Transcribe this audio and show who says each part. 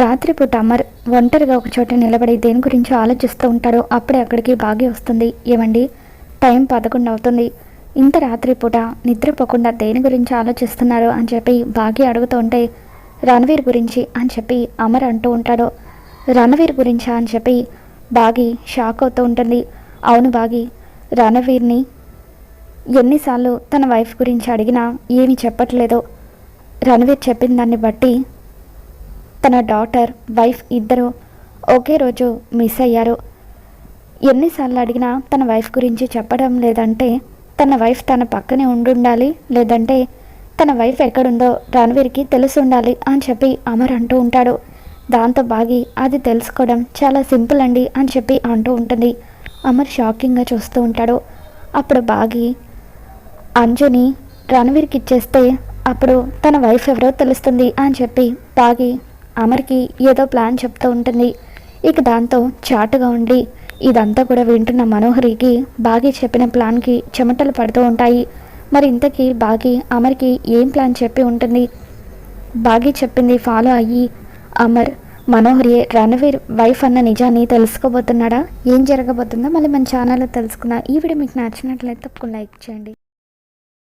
Speaker 1: రాత్రిపూట అమర్ ఒంటరిగా ఒక చోట నిలబడి దేని గురించి ఆలోచిస్తూ ఉంటాడో అప్పుడే అక్కడికి బాగి వస్తుంది. ఏమండి? టైం పదకొండు అవుతుంది. ఇంత రాత్రిపూట నిద్రపోకుండా దేని గురించి ఆలోచిస్తున్నారు అని చెప్పి బాగి అడుగుతూ ఉంటే రణవీర్ గురించి అని చెప్పి అమర్ అంటూ ఉంటాడు. రణవీర్ గురించా అని చెప్పి బాగి షాక్ అవుతూ ఉంటుంది. అవును బాగి రణవీర్ని ఎన్నిసార్లు తన వైఫ్ గురించి అడిగినా ఏమి చెప్పట్లేదు. రణవీర్ చెప్పిన దాన్ని బట్టి తన డాటర్ వైఫ్ ఇద్దరు ఒకే రోజు మిస్ అయ్యారు. ఎన్నిసార్లు అడిగినా తన వైఫ్ గురించి చెప్పడం లేదంటే తన వైఫ్ తన పక్కనే ఉండుండాలి లేదంటే తన వైఫ్ ఎక్కడుందో రణవీర్కి తెలిసి ఉండాలి అని చెప్పి అమర్ అంటూ ఉంటాడు. దాంతో బాగి అది తెలుసుకోవడం చాలా సింపుల్ అండి అని చెప్పి అంటూ ఉంటుంది. అమర్ షాకింగ్గా చూస్తూ ఉంటాడు. అప్పుడు బాగి అంజుని రణవీర్కి ఇచ్చేస్తే అప్పుడు తన వైఫ్ ఎవరో తెలుస్తుంది అని చెప్పి బాగి అమర్కి ఏదో ప్లాన్ చెప్తూ ఉంటుంది. ఇక దాంతో చాటుగా ఉండి ఇదంతా కూడా వింటున్న మనోహరికి బాగి చెప్పిన ప్లాన్కి చెమటలు పడుతూ ఉంటాయి. మరి ఇంతకీ బాగి అమర్కి ఏం ప్లాన్ చెప్పి ఉంటుంది? బాగి చెప్పింది ఫాలో అయ్యి అమర్ మనోహరి రణవీర్ వైఫ్ అన్న నిజాన్ని తెలుసుకోబోతున్నాడా? ఏం జరగబోతుందో మళ్ళీ మన ఛానల్లో తెలుసుకున్నా ఈ వీడియో మీకు నచ్చినట్లయితే తప్పకుండా లైక్ చేయండి.